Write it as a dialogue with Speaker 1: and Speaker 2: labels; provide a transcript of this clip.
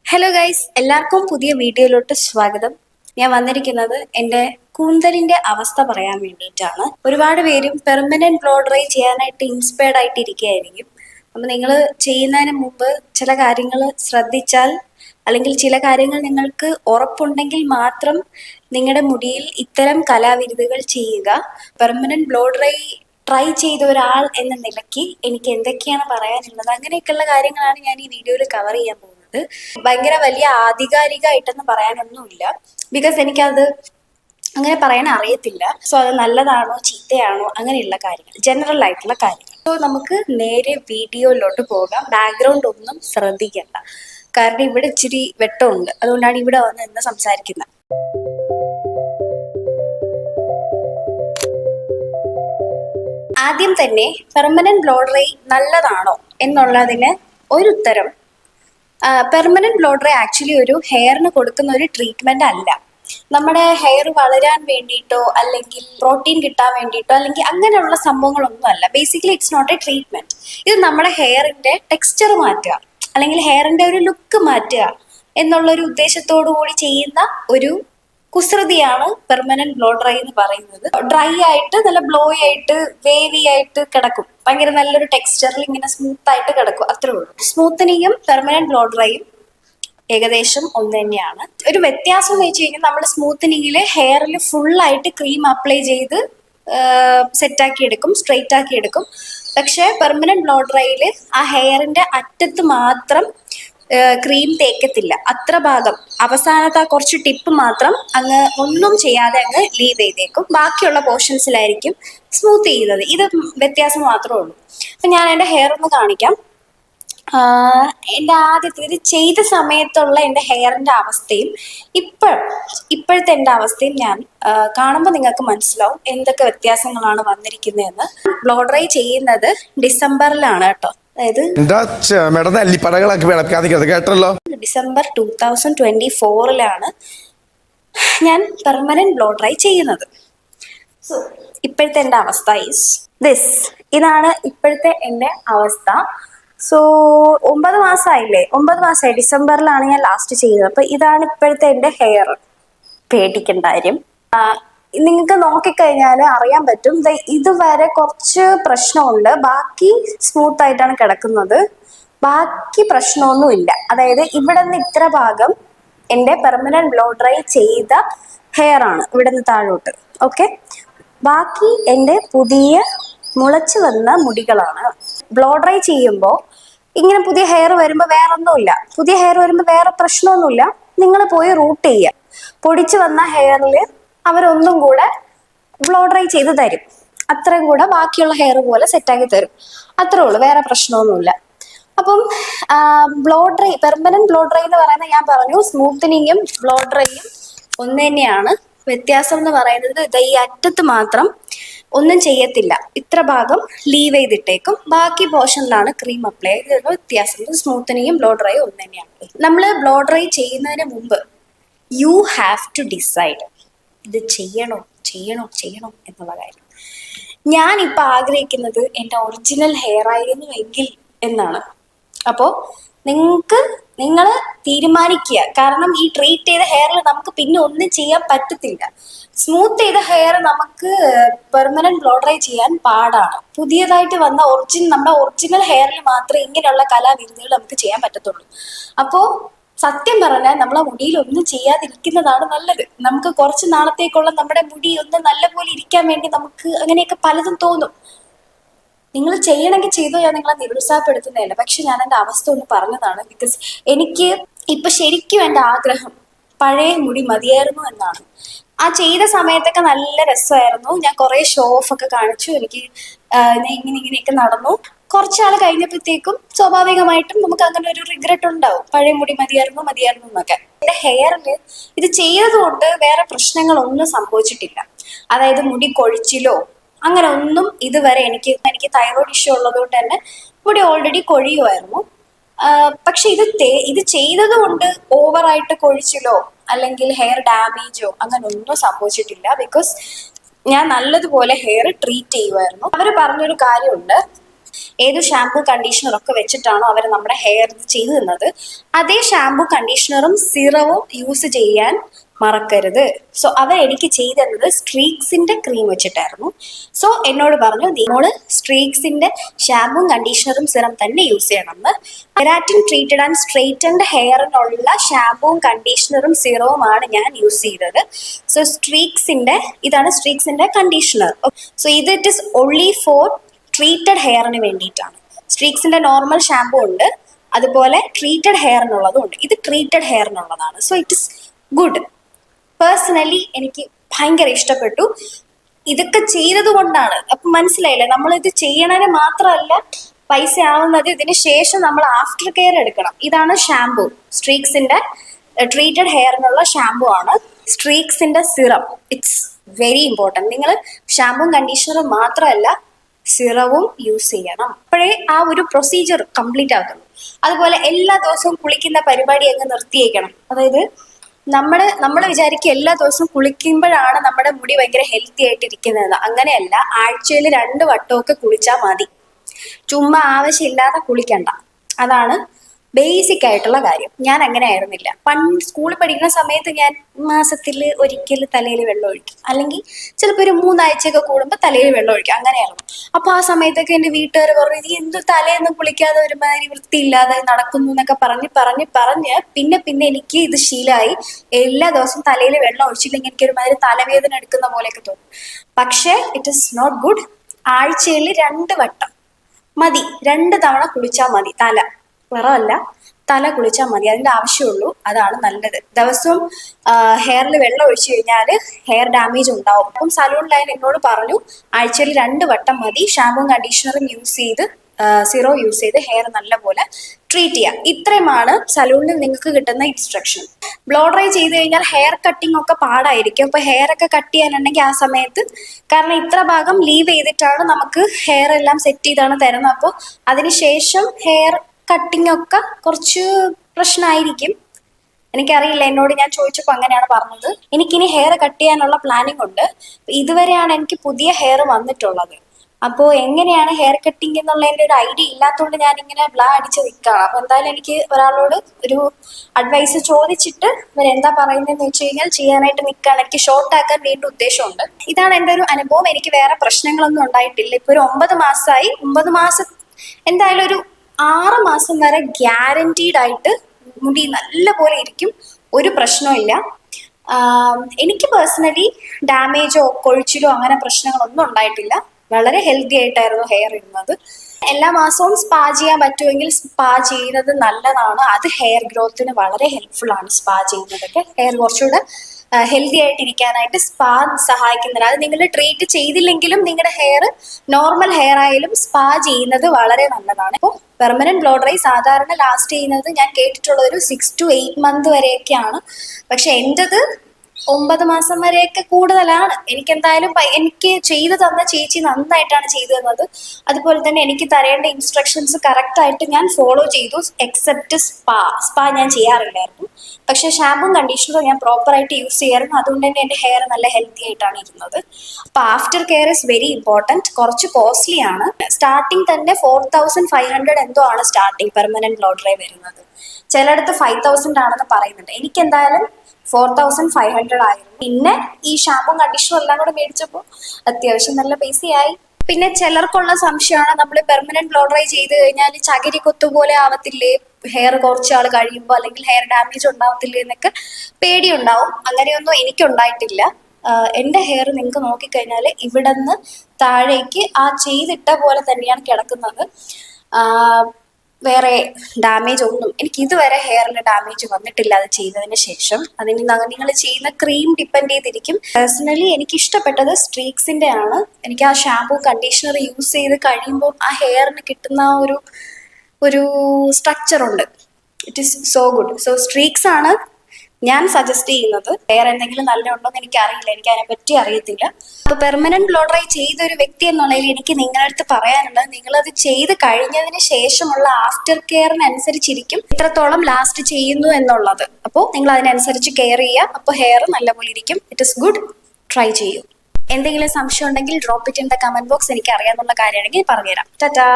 Speaker 1: Hello guys എല്ലാവർക്കും പുതിയ വീഡിയോയിലോട്ട് സ്വാഗതം. ഞാൻ വന്നിരിക്കുന്നത് എന്റെ കൂന്തലിന്റെ അവസ്ഥ പറയാൻ വേണ്ടിയിട്ടാണ്. ഒരുപാട് പേരും പെർമനന്റ് ബ്ലോ ഡ്രൈ ചെയ്യാനായിട്ട് ഇൻസ്പയർഡ് ആയിട്ട് ഇരിക്കുകയായിരിക്കും അപ്പം നിങ്ങൾ ചെയ്യുന്നതിന് മുമ്പ് ചില കാര്യങ്ങൾ ശ്രദ്ധിച്ചാൽ അല്ലെങ്കിൽ ചില കാര്യങ്ങൾ നിങ്ങൾക്ക് ഉറപ്പുണ്ടെങ്കിൽ മാത്രം നിങ്ങളുടെ മുടിയിൽ ഇത്തരം കലാവിരുതുകൾ ചെയ്യുക. പെർമനന്റ് ബ്ലോ ഡ്രൈ ട്രൈ ചെയ്ത ഒരാൾ എന്ന നിലയ്ക്ക് എനിക്ക് എന്തൊക്കെയാണ് പറയാനുള്ളത്? അങ്ങനെയൊക്കെയുള്ള കാര്യങ്ങളാണ് ഞാൻ ഈ വീഡിയോയിൽ കവർ ചെയ്യാൻ പോകുന്നത്. ഭയങ്കര വലിയ ആധികാരികമായിട്ടൊന്നും പറയാനൊന്നുമില്ല. ബിക്കോസ് എനിക്കത് അങ്ങനെ പറയാൻ അറിയത്തില്ല. സോ അത് നല്ലതാണോ ചീത്തയാണോ അങ്ങനെയുള്ള കാര്യങ്ങൾ ജനറൽ ആയിട്ടുള്ള കാര്യങ്ങൾ. സോ നമുക്ക് നേരെ വീഡിയോയിലോട്ട് പോകാം. ബാക്ക്ഗ്രൗണ്ട് ഒന്നും ശ്രദ്ധിക്കണ്ട. കാരണം ഇവിടെ ഇച്ചിരി വെട്ടമുണ്ട്. അതുകൊണ്ടാണ് ഇവിടെ വന്ന് ഇന്ന് സംസാരിക്കുന്നത്. ആദ്യം തന്നെ പെർമനന്റ് ബ്ലോഡറി നല്ലതാണോ എന്നുള്ളതിന് ഒരു ഉത്തരം പെർമനന്റ് ബ്ലോഡറി ആക്ച്വലി ഒരു ഹെയറിന് കൊടുക്കുന്ന ഒരു ട്രീറ്റ്മെന്റ് അല്ല. നമ്മുടെ ഹെയർ വളരാൻ വേണ്ടിയിട്ടോ അല്ലെങ്കിൽ പ്രോട്ടീൻ കിട്ടാൻ വേണ്ടിയിട്ടോ അല്ലെങ്കിൽ അങ്ങനെയുള്ള സംഭവങ്ങളൊന്നും അല്ല. Basically it's not a treatment ഇത് നമ്മുടെ ഹെയറിന്റെ ടെക്സ്ചർ മാറ്റുക അല്ലെങ്കിൽ ഹെയറിന്റെ ഒരു ലുക്ക് മാറ്റുക എന്നുള്ള ഒരു ഉദ്ദേശത്തോടു കൂടി ചെയ്യുന്ന ഒരു കുസൃതിയാണ് പെർമനന്റ് ബ്ലോ ഡ്രൈ എന്ന് പറയുന്നത്. ഡ്രൈ ആയിട്ട് നല്ല ബ്ലോയി ആയിട്ട് വേവി ആയിട്ട് കിടക്കും. ഭയങ്കര നല്ലൊരു ടെക്സ്ചറിൽ ഇങ്ങനെ സ്മൂത്ത് ആയിട്ട് കിടക്കും. അത്രേ ഉള്ളൂ. സ്മൂത്തനിങ്ങും പെർമനന്റ് ബ്ലോ ഡ്രൈയും ഏകദേശം ഒന്ന് തന്നെയാണ്. ഒരു വ്യത്യാസം എന്ന് വെച്ച് കഴിഞ്ഞാൽ നമ്മൾ സ്മൂത്തനിങ്ങിൽ ഹെയറിൽ ഫുള്ളായിട്ട് ക്രീം അപ്ലൈ ചെയ്ത് സെറ്റ് ആക്കി എടുക്കും സ്ട്രെയിറ്റ് ആക്കി എടുക്കും. പക്ഷേ പെർമനന്റ് ബ്ലോ ഡ്രൈയിൽ ആ ഹെയറിന്റെ അറ്റത്ത് മാത്രം ക്രീം തേക്കത്തില്ല. അത്ര ഭാഗം. അവസാനത്തെ ആ കുറച്ച് ടിപ്പ് മാത്രം അങ്ങ് ഒന്നും ചെയ്യാതെ അങ്ങ് ലീവ് ചെയ്തേക്കും. ബാക്കിയുള്ള പോർഷൻസിലായിരിക്കും സ്മൂത്ത് ചെയ്യുന്നത്. ഇത് വ്യത്യാസം മാത്രമേ ഉള്ളൂ. അപ്പം ഞാൻ എന്റെ ഹെയർ ഒന്ന് കാണിക്കാം. എന്റെ ആദ്യത്തെ ഇത് ചെയ്ത സമയത്തുള്ള എന്റെ ഹെയറിന്റെ അവസ്ഥയും ഇപ്പോൾ ഇപ്പോഴത്തെ എന്റെ അവസ്ഥയും ഞാൻ കാണുമ്പോൾ നിങ്ങൾക്ക് മനസ്സിലാവും എന്തൊക്കെ വ്യത്യാസങ്ങളാണ് വന്നിരിക്കുന്നതെന്ന്. ബ്ലോ ഡ്രൈ ചെയ്യുന്നത് ഡിസംബറിലാണ് കേട്ടോ. അതായത്
Speaker 2: മേഡം അല്ലിപ്പടകളാക്കി വിളക്കാതിരിക്കുന്നത് കേട്ടല്ലോ.
Speaker 1: ഡിസംബർ ടൂ തൗസൻഡ് ട്വന്റി ഫോറിലാണ് ഞാൻ പെർമനന്റ് ബ്ലോ ഡ്രൈ ചെയ്യുന്നത്. സോ ഇപ്പോഴത്തെ എന്റെ അവസ്ഥ ഈസ് ദിസ് ഇതാണ് ഇപ്പോഴത്തെ എന്റെ അവസ്ഥ. സോ ഒമ്പത് മാസമായില്ലേ ഒമ്പത് മാസമായി ഡിസംബറിലാണ് ഞാൻ ലാസ്റ്റ് ചെയ്തത്. അപ്പൊ ഇതാണ് ഇപ്പോഴത്തെ എന്റെ ഹെയർ പേടിക്കേണ്ട കാര്യം. നിങ്ങൾക്ക് നോക്കിക്കഴിഞ്ഞാൽ അറിയാൻ പറ്റും. ഇതുവരെ കുറച്ച് പ്രശ്നമുണ്ട്. ബാക്കി സ്മൂത്ത് ആയിട്ടാണ് കിടക്കുന്നത്. ബാക്കി പ്രശ്നമൊന്നുമില്ല. അതായത് ഇവിടെ നിന്ന് ഇത്ര ഭാഗം എന്റെ പെർമനന്റ് ബ്ലോ ഡ്രൈ ചെയ്ത ഹെയർ ആണ് ഇവിടെ നിന്ന് താഴോട്ട്. ഓക്കെ ബാക്കി എന്റെ പുതിയ മുളച്ചു വന്ന മുടികളാണ്. ബ്ലോ ഡ്രൈ ചെയ്യുമ്പോൾ ഇങ്ങനെ പുതിയ ഹെയർ വരുമ്പോൾ വേറെ ഒന്നുമില്ല പുതിയ ഹെയർ വരുമ്പോൾ വേറെ പ്രശ്നമൊന്നുമില്ല. നിങ്ങൾ പോയി റൂട്ട് ചെയ്യുക. പൊടിച്ചു വന്ന ഹെയറിൽ അവരൊന്നും കൂടെ ബ്ലോ ഡ്രൈ ചെയ്ത് തരും. അത്രയും കൂടെ ബാക്കിയുള്ള ഹെയർ പോലെ സെറ്റാക്കി തരും. അത്രേ ഉള്ളൂ വേറെ പ്രശ്നമൊന്നുമില്ല. അപ്പം blow dry permanent blow dry എന്ന് പറയുന്നത് ഞാൻ പറഞ്ഞു സ്മൂത്തനിങ്ങും ബ്ലോ ഡ്രൈയും ഒന്ന് തന്നെയാണ്. വ്യത്യാസം എന്ന് പറയുന്നത് ഇത് ഈ അറ്റത്ത് മാത്രം ഒന്നും ചെയ്യത്തില്ല. ഇത്ര ഭാഗം ലീവ് ചെയ്തിട്ടേക്കും. ബാക്കി പോർഷനിലാണ് ക്രീം അപ്ലൈ ചെയ്ത് വ്യത്യാസം. സ്മൂത്തനിങ്ങും ബ്ലോ ഡ്രൈയും ഒന്ന് തന്നെയാണ്. നമ്മൾ ബ്ലോ ഡ്രൈ ചെയ്യുന്നതിന് മുമ്പ് യു ഹാവ് ടു ഡിസൈഡ് ഇത് ചെയ്യണോ ചെയ്യണോ ചെയ്യണോ എന്നുള്ള കാര്യം. ഞാൻ ഇപ്പൊ ആഗ്രഹിക്കുന്നത് എന്റെ ഒറിജിനൽ ഹെയർ ആയിരുന്നു എങ്കിൽ എന്നാണ്. അപ്പോൾ നിങ്ങൾക്ക് നിങ്ങൾ തീരുമാനിക്കുക. കാരണം ഈ ട്രീറ്റ് ചെയ്ത ഹെയറിൽ നമുക്ക് പിന്നെ ഒന്നും ചെയ്യാൻ പറ്റത്തില്ല. സ്മൂത്ത് ചെയ്ത ഹെയർ നമുക്ക് പെർമനന്റ് ബ്ലോഡറൈ ചെയ്യാൻ പാടാണ്. പുതിയതായിട്ട് വന്ന ഒറിജിനൽ നമ്മുടെ ഒറിജിനൽ ഹെയറിൽ മാത്രമേ ഇങ്ങനെയുള്ള കലാവിരുന്നുകൾ നമുക്ക് ചെയ്യാൻ പറ്റത്തുള്ളൂ. അപ്പോൾ സത്യം പറഞ്ഞാൽ നമ്മളെ മുടിയിൽ ഒന്നും ചെയ്യാതിരിക്കുന്നതാണ് നല്ലത്. നമുക്ക് കുറച്ച് നാളത്തേക്കുള്ള നമ്മുടെ മുടി ഒന്ന് നല്ല പോലെ ഇരിക്കാൻ വേണ്ടി നമുക്ക് അങ്ങനെയൊക്കെ പലതും തോന്നും. നിങ്ങൾ ചെയ്യണമെങ്കിൽ ചെയ്തോ ഞാൻ നിങ്ങളെ നിരുത്സാഹപ്പെടുത്തുന്നതല്ല. പക്ഷെ ഞാൻ എന്റെ അവസ്ഥ ഒന്ന് പറഞ്ഞതാണ്. ബിക്കോസ് എനിക്ക് ഇപ്പൊ ശരിക്കും എന്റെ ആഗ്രഹം പഴയ മുടി മതിയായിരുന്നു എന്നാണ്. ആ ചെയ്ത സമയത്തൊക്കെ നല്ല രസമായിരുന്നു. ഞാൻ കുറെ ഷോ ഓഫ് ഒക്കെ കാണിച്ചു. എനിക്ക് ഇങ്ങനെ ഇങ്ങനെയൊക്കെ നടന്നു. കുറച്ചാൾ കഴിഞ്ഞപ്പോഴത്തേക്കും സ്വാഭാവികമായിട്ടും നമുക്ക് അങ്ങനെ ഒരു റിഗ്രറ്റ് ഉണ്ടാവും. പഴയ മുടി മതിയായിരുന്നു മതിയായിരുന്നു എന്നൊക്കെ. എന്റെ ഹെയറിൽ ഇത് ചെയ്തതുകൊണ്ട് വേറെ പ്രശ്നങ്ങളൊന്നും സംഭവിച്ചിട്ടില്ല. അതായത് മുടി കൊഴിച്ചിലോ അങ്ങനെ ഒന്നും ഇതുവരെ എനിക്ക് എനിക്ക് തൈറോയ്ഡ് ഇഷ്യൂ ഉള്ളതുകൊണ്ട് തന്നെ മുടി ഓൾറെഡി കൊഴിയുമായിരുന്നു പക്ഷെ ഇത് ഇത് ചെയ്തത് കൊണ്ട് ഓവറായിട്ട് കൊഴിച്ചിലോ അല്ലെങ്കിൽ ഹെയർ ഡാമേജോ അങ്ങനെ ഒന്നും സംഭവിച്ചിട്ടില്ല. ബിക്കോസ് ഞാൻ നല്ലതുപോലെ ഹെയർ ട്രീറ്റ് ചെയ്യുമായിരുന്നു അവർ പറഞ്ഞൊരു കാര്യമുണ്ട്. ഏത് ഷാംപൂ കണ്ടീഷണർ ഒക്കെ വെച്ചിട്ടാണോ അവർ നമ്മുടെ ഹെയർ ചെയ്തു തന്നത്. അതേ ഷാംപൂ കണ്ടീഷണറും സിറവും യൂസ് ചെയ്യാൻ മറക്കരുത്. സോ അവർ എനിക്ക് ചെയ്തത് സ്ട്രീക്സിന്റെ ക്രീം വെച്ചിട്ടായിരുന്നു. സോ എന്നോട് പറഞ്ഞു നിങ്ങൾ സ്ട്രീക്സിന്റെ ഷാമ്പും കണ്ടീഷണറും സിറം തന്നെ യൂസ് ചെയ്യണമെന്ന്. കെരാറ്റിൻ ട്രീറ്റഡ് ആൻഡ് സ്ട്രെയിറ്റൻഡ് ഹെയറിനുള്ള ഷാമ്പുവും കണ്ടീഷണറും സിറവുമാണ് ഞാൻ യൂസ് ചെയ്തത്. സോ സ്ട്രീക്സിന്റെ ഇതാണ് സ്ട്രീക്സിന്റെ കണ്ടീഷണർ സോ ഇത് it is only for treated ഹെയറിന് വേണ്ടിയിട്ടാണ്. സ്ട്രീക്സിന്റെ നോർമൽ ഷാമ്പു ഉണ്ട്. അതുപോലെ ട്രീറ്റഡ് ഹെയറിനുള്ളതും ഉണ്ട്. ഇത് treated ഹെയറിനുള്ളതാണ് so it is good personally എനിക്ക് ഭയങ്കര ഇഷ്ടപ്പെട്ടു. ഇതൊക്കെ ചെയ്തത് കൊണ്ടാണ്. അപ്പൊ മനസ്സിലായില്ലേ? നമ്മൾ ഇത് ചെയ്യണതിന് മാത്രമല്ല പൈസ ആവുന്നത് ഇതിന് ശേഷം നമ്മൾ ആഫ്റ്റർ കെയർ എടുക്കണം. ഇതാണ് ഷാംപൂ സ്ട്രീക്സിന്റെ ട്രീറ്റഡ് ഹെയറിനുള്ള ഷാംപൂ ആണ്. സ്ട്രീക്സിന്റെ സിറം. ഇറ്റ്സ് വെരി ഇമ്പോർട്ടന്റ് നിങ്ങൾ ഷാമ്പും കണ്ടീഷണർ മാത്രമല്ല സിറവും യൂസ് ചെയ്യണം. അപ്പോഴേ ആ ഒരു പ്രൊസീജിയർ കംപ്ലീറ്റ് ആകുന്നു അതുപോലെ എല്ലാ ദിവസവും കുളിക്കുന്ന പരിപാടി അങ്ങ് നിർത്തിയേക്കണം. അതായത് നമ്മുടെ നമ്മൾ വിചാരിക്കുക എല്ലാ ദിവസവും കുളിക്കുമ്പോഴാണ് നമ്മുടെ മുടി ഭയങ്കര ഹെൽത്തി ആയിട്ട് ഇരിക്കുന്നത് അങ്ങനെയല്ല ആഴ്ചയിൽ രണ്ട് വട്ടമൊക്കെ കുളിച്ചാൽ മതി. ചുമ്മാ ആവശ്യമില്ലാതെ കുളിക്കണ്ട. അതാണ് ബേസിക് ആയിട്ടുള്ള കാര്യം. ഞാൻ അങ്ങനെ ആയിരുന്നില്ല. പണ്ട് സ്കൂളിൽ പഠിക്കുന്ന സമയത്ത് ഞാൻ മാസത്തിൽ ഒരിക്കൽ തലയിൽ വെള്ളം ഒഴിക്കും. അല്ലെങ്കിൽ ചിലപ്പോൾ ഒരു മൂന്നാഴ്ചയൊക്കെ കൂടുമ്പോൾ തലയിൽ വെള്ളം ഒഴിക്കും. അങ്ങനെയായിരുന്നു. അപ്പോൾ ആ സമയത്തൊക്കെ എന്റെ വീട്ടുകാർ പറഞ്ഞു നീ എന്ത് തലയൊന്നും കുളിക്കാതെ ഒരുമാതിരി വൃത്തിയില്ലാതെ നടക്കുന്നു എന്നൊക്കെ പറഞ്ഞ് പറഞ്ഞ് പറഞ്ഞ് പിന്നെ പിന്നെ എനിക്ക് ഇത് ശീലമായി. എല്ലാ ദിവസവും തലയിൽ വെള്ളം ഒഴിച്ചില്ലെങ്കിൽ എനിക്ക് ഒരുമാതിരി തലവേദന എടുക്കുന്ന പോലെയൊക്കെ തോന്നും. പക്ഷേ ഇറ്റ് ഇസ് നോട്ട് ഗുഡ് ആഴ്ചയിൽ രണ്ട് വട്ടം മതി. രണ്ട് തവണ കുളിച്ചാൽ മതി തല. നിറമല്ല. തല കുളിച്ചാൽ മതി. അതിന്റെ ആവശ്യമുള്ളൂ. അതാണ് നല്ലത്. ദിവസവും ഹെയറിൽ വെള്ളം ഒഴിച്ചു കഴിഞ്ഞാൽ ഹെയർ ഡാമേജ് ഉണ്ടാവും. അപ്പം സലൂൺ ലൈൻ എന്നോട് പറഞ്ഞു ആഴ്ചയിൽ രണ്ട് വട്ടം മതി. ഷാമ്പും കണ്ടീഷണറും യൂസ് ചെയ്ത് സിറോ യൂസ് ചെയ്ത് ഹെയർ നല്ലപോലെ ട്രീറ്റ് ചെയ്യാം. ഇത്രയുമാണ് സലൂണിൽ നിങ്ങൾക്ക് കിട്ടുന്ന ഇൻസ്ട്രക്ഷൻ. ബ്ലോ ഡ്രൈ ചെയ്ത് കഴിഞ്ഞാൽ ഹെയർ കട്ടിംഗ് ഒക്കെ പാടായിരിക്കും. അപ്പൊ ഹെയർ ഒക്കെ കട്ട് ചെയ്യാനുണ്ടെങ്കിൽ ആ സമയത്ത് കാരണം ഇത്ര ഭാഗം ലീവ് ചെയ്തിട്ടാണ് നമുക്ക് ഹെയർ എല്ലാം സെറ്റ് ചെയ്താണ് തരുന്നത്. അപ്പോൾ അതിനുശേഷം ഹെയർ കട്ടിംഗ് ഒക്കെ കുറച്ച് പ്രശ്നമായിരിക്കും എനിക്കറിയില്ല എന്നോട് ഞാൻ ചോദിച്ചപ്പോൾ അങ്ങനെയാണ് പറഞ്ഞത്. എനിക്കിനി ഹെയർ കട്ട് ചെയ്യാനുള്ള പ്ലാനിങ് ഉണ്ട്. ഇതുവരെയാണ് എനിക്ക് പുതിയ ഹെയർ വന്നിട്ടുള്ളത്. അപ്പോൾ എങ്ങനെയാണ് ഹെയർ കട്ടിങ് എന്നുള്ളതിന്റെ ഒരു ഐഡിയ ഇല്ലാത്തതുകൊണ്ട് ഞാൻ ഇങ്ങനെ ബ്ലാ അടിച്ച് നിൽക്കുകയാണ്. അപ്പോൾ എന്തായാലും എനിക്ക് ഒരാളോട് ഒരു അഡ്വൈസ് ചോദിച്ചിട്ട് ഇവരെന്താ പറയുന്നതെന്ന് വെച്ച് കഴിഞ്ഞാൽ ചെയ്യാനായിട്ട് നിൽക്കുകയാണ്. എനിക്ക് ഷോർട്ട് ആക്കാൻ വേണ്ടി ഉദ്ദേശമുണ്ട്. ഇതാണ് എന്റെ ഒരു അനുഭവം. എനിക്ക് വേറെ പ്രശ്നങ്ങളൊന്നും ഉണ്ടായിട്ടില്ല. ഇപ്പോൾ ഒരു ഒമ്പത് മാസമായി. ഒമ്പത് മാസം എന്തായാലും ഒരു ആറ് മാസം വരെ ഗ്യാരണ്ടീഡ് ആയിട്ട് മുടി നല്ല പോലെ ഇരിക്കും. ഒരു പ്രശ്നവും ആം, എനിക്ക് പേഴ്സണലി ഡാമേജോ കൊഴിച്ചിലോ അങ്ങനെ പ്രശ്നങ്ങളൊന്നും ഉണ്ടായിട്ടില്ല. വളരെ ഹെൽത്തി ആയിട്ടായിരുന്നു ഹെയർ ഇരുന്നത് എല്ലാ മാസവും സ്പാ ചെയ്യാൻ പറ്റുമെങ്കിൽ സ്പാ ചെയ്യുന്നത് നല്ലതാണ്. അത് ഹെയർ ഗ്രോത്തിന് വളരെ ഹെൽപ്ഫുൾ ആണ് സ്പാ ചെയ്യുന്നതൊക്കെ. ഹെയർ കുറച്ചുകൂടെ ഹെൽത്തി ആയിട്ടിരിക്കാനായിട്ട് സ്പാ സഹായിക്കുന്നില്ല. അത് നിങ്ങൾ ട്രീറ്റ് ചെയ്തില്ലെങ്കിലും നിങ്ങളുടെ ഹെയർ നോർമൽ ഹെയർ ആയാലും സ്പാ ചെയ്യുന്നത് വളരെ നല്ലതാണ്. ഇപ്പോൾ പെർമനന്റ് ബ്ലോ ഡ്രൈ സാധാരണ ലാസ്റ്റ് ചെയ്യുന്നത് ഞാൻ കേട്ടിട്ടുള്ള ഒരു സിക്സ് ടു എയ്റ്റ് മന്ത് വരെയൊക്കെയാണ്. പക്ഷെ എന്റെത് ഒമ്പത് മാസം വരെയൊക്കെ കൂടുതലാണ്. എനിക്ക് എന്തായാലും എനിക്ക് ചെയ്തു തന്ന ചേച്ചി നന്നായിട്ടാണ് ചെയ്തു തന്നത്. അതുപോലെ തന്നെ എനിക്ക് തരേണ്ട ഇൻസ്ട്രക്ഷൻസ് കറക്റ്റ് ആയിട്ട് ഞാൻ ഫോളോ ചെയ്തു. എക്സെപ്റ്റ് സ്പാ സ്പാ ഞാൻ ചെയ്യാറില്ലായിരുന്നു പക്ഷെ ഷാമ്പും കണ്ടീഷണറും ഞാൻ പ്രോപ്പർ ആയിട്ട് യൂസ് ചെയ്യാറുണ്ട്. അതുകൊണ്ട് തന്നെ എന്റെ ഹെയർ നല്ല ഹെൽത്തി ആയിട്ടാണ് ഇരുന്നത്. അപ്പൊ after care is very important കുറച്ച് കോസ്റ്റ്ലി ആണ്. സ്റ്റാർട്ടിങ് തന്നെ ഫോർ തൗസൻഡ് ഫൈവ് ഹൺഡ്രഡ് എന്തോ ആണ് സ്റ്റാർട്ടിങ് പെർമനന്റ് ലോട്ടറി വരുന്നത്. ചിലയിടത്ത് ഫൈവ് തൗസൻഡ് ആണെന്ന് പറയുന്നുണ്ട്. എനിക്ക് എന്തായാലും ഫോർ തൗസൻഡ് ഫൈവ് ഹൺഡ്രഡ് ആയിരുന്നു. പിന്നെ ഈ ഷാമ്പും കണ്ടീഷണറും എല്ലാം കൂടെ മേടിച്ചപ്പോൾ അത്യാവശ്യം നല്ല പൈസയായി. പിന്നെ ചിലർക്കുള്ള സംശയമാണ് നമ്മൾ പെർമനന്റ് ബ്ലോ ഡ്രൈ ചെയ്ത് കഴിഞ്ഞാൽ ചകിരി കൊത്തുപോലെ ആവത്തില്ലേ? ഹെയർ കുറച്ച് ആൾ കഴിയുമ്പോൾ അല്ലെങ്കിൽ ഹെയർ ഡാമേജ് ഉണ്ടാവത്തില്ലേ എന്നൊക്കെ പേടിയുണ്ടാവും. അങ്ങനെയൊന്നും എനിക്കുണ്ടായിട്ടില്ല. എന്റെ ഹെയർ നിങ്ങൾക്ക് നോക്കിക്കഴിഞ്ഞാൽ ഇവിടെ നിന്ന് താഴേക്ക് ആ ചെയ്തിട്ട പോലെ തന്നെയാണ് കിടക്കുന്നത്. വേറെ ഡാമേജ് ഒന്നും എനിക്ക് ഇതുവരെ ഹെയറിൽ ഡാമേജ് വന്നിട്ടില്ല അത് ചെയ്തതിന് ശേഷം. അതിന് നിങ്ങൾ ചെയ്യുന്ന ക്രീം ഡിപ്പെൻഡ് ചെയ്തിരിക്കും. പേഴ്സണലി എനിക്ക് ഇഷ്ടപ്പെട്ടത് സ്ട്രീക്സിന്റെ ആണ്. എനിക്ക് ആ ഷാമ്പൂ കണ്ടീഷണർ യൂസ് ചെയ്ത് കഴിയുമ്പോൾ ആ ഹെയറിന് കിട്ടുന്ന ഒരു ഒരു സ്ട്രക്ചർ ഉണ്ട്. It is so good so streaks ആണ് ഞാൻ സജസ്റ്റ് ചെയ്യുന്നത് വേറെ എന്തെങ്കിലും നല്ല ഉണ്ടോ എന്ന് എനിക്ക് അറിയില്ല എനിക്ക് അതിനെ പറ്റി അറിയത്തില്ല. അപ്പൊ പെർമനന്റ് ബ്ലോ ഡ്രൈ ചെയ്ത ഒരു വ്യക്തി എന്നുള്ളതിൽ എനിക്ക് നിങ്ങളുടെ അടുത്ത് പറയാനുള്ളത് അത് ചെയ്ത് കഴിഞ്ഞതിന് ശേഷമുള്ള ആഫ്റ്റർ കെയറിനനുസരിച്ചിരിക്കും എത്രത്തോളം ലാസ്റ്റ് ചെയ്യുന്നു എന്നുള്ളത്. അപ്പോൾ നിങ്ങൾ അതിനനുസരിച്ച് കെയർ ചെയ്യുക. അപ്പോൾ ഹെയർ നല്ലപോലെ ഇരിക്കും. ഇറ്റ് ഇസ് ഗുഡ് ട്രൈ ചെയ്യൂ. എന്തെങ്കിലും സംശയം ഉണ്ടെങ്കിൽ drop it in the comment box എനിക്ക് അറിയാവുന്ന കാര്യമാണെങ്കിൽ പറഞ്ഞുതരാം. ടാറ്റാ